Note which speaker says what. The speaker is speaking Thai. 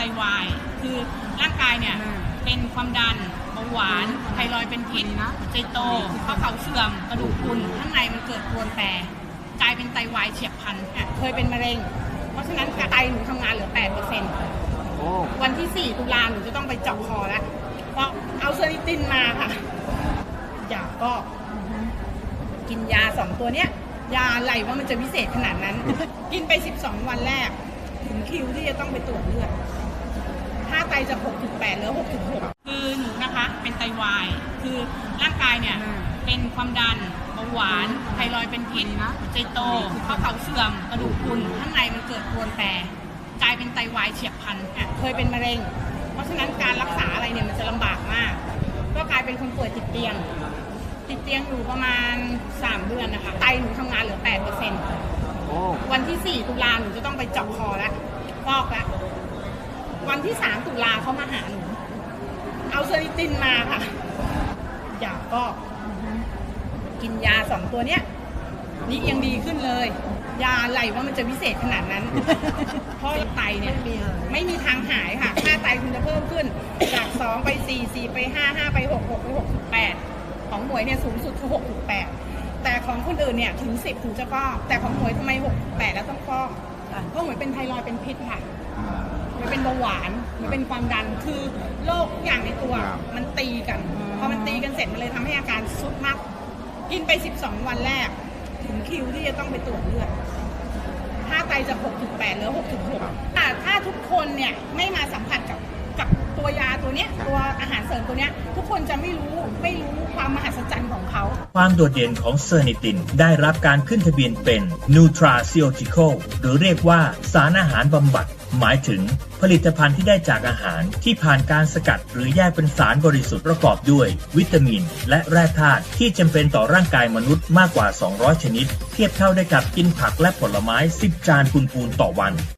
Speaker 1: ไตวาย คือร่างกายเนี่ยเป็นความดันเบาหวานไทรอยด์เป็นพิษหัวใจโตข้อเข่าเสื่อมกระดูกพรุนข้างในมันเกิดโรวนแปรกลายเป็นไตวายเฉียบพลันอะเคยเป็นมะเร็ง เพราะฉะนั้นไตหนูทำงานเหลือ8%
Speaker 2: โอ้
Speaker 1: วันที่ 4 ตุลาหนูจะต้องไปเจาะคอแล้วเพราะเอาเซอริตินมาค่ะ อยากก็กินยาสองตัวเนี้ยยาอะไรว่ามันจะพิเศษขนาดนั้น กินไป 12 วันแรก ถึงคิวที่จะต้องไปตรวจเลือด ถ้าไตจะ 6.8เหลือ 6.6 คือหนูนะคะ เป็นไตวาย คือร่างกายเนี่ย เป็นความดันเบาหวาน ไทรอยด์เป็นพิษหัวใจโต ข้อเข่าเสื่อม กระดูกพรุนข้างในมันเกิดโรวนแปรกลายเป็นไตวายเฉียบพลันอะเคยเป็นมะเร็ง เพราะฉะนั้นการรักษาอะไรเนี่ยมันจะลำบากมาก ก็กลายเป็นคนป่วยติดเตียง ติดเตียงอยู่ประมาณ 3 เดือนนะคะ ไตหนูทำงานเหลือ8%
Speaker 2: โอ้
Speaker 1: วันที่ 4 ตุลาหนูจะต้องไปเจาะคอแล้วฟอกแล้ว วันที่3ตุลาเขามาหาหนูเอาเซอริตินมาค่ะ อยากก็ กินยาสองตัวเนี้ยนี่ยังดีขึ้นเลย ยาอะไรว่ามันจะพิเศษขนาดนั้น เพราะไตเนี่ยไม่มีทางหายค่ะค่าไตคุณจะเพิ่มขึ้น จาก 2 ไป 4 4 ไป 5 5 ไป 6 6 ไป 6 8 ของหมวยเนี่ยสูงสุดคือ6 8 แต่ของคนอื่นเนี่ยถึง 10 ถึงจะฟอกแต่ของหมวยทำไม 6 8 แล้วต้องฟอกเพราะหมวยเป็นไทรอยเป็นพิษค่ะ มันเป็นเบาหวานมันเป็นความดันคือโรคทุกอย่างในตัวมันตีกัน พอมันตีกันเสร็จมันเลยทำให้อาการสุดมาก กินไป 12 วันแรก ถึงคิวที่จะต้องไปตรวจเลือดถ้าไตจะ 6.8เหลือ 6.6แต่ถ้าทุกคนเนี่ยไม่มาสัมผัสกับกับตัวยาตัวเนี้ยตัวอาหารเสริมตัวเนี้ย ทุกคนจะไม่รู้ไม่รู้ความมหัศจรรย์ของเขา
Speaker 3: ความโดดเด่นของเซอร์นิตินได้รับการขึ้นทะเบียนเป็น Nutraceutical หรือเรียกว่าสารอาหารบำบัด หมายถึงผลิตภัณฑ์ที่ได้จากอาหารที่ผ่านการสกัดหรือแยกเป็นสารบริสุทธิ์ประกอบด้วย วิตามิน และแร่ธาตุที่จำเป็นต่อร่างกายมนุษย์มากกว่า 200 ชนิด เทียบเท่าได้กับกินผักและผลไม้ 10 จานปูนๆต่อวัน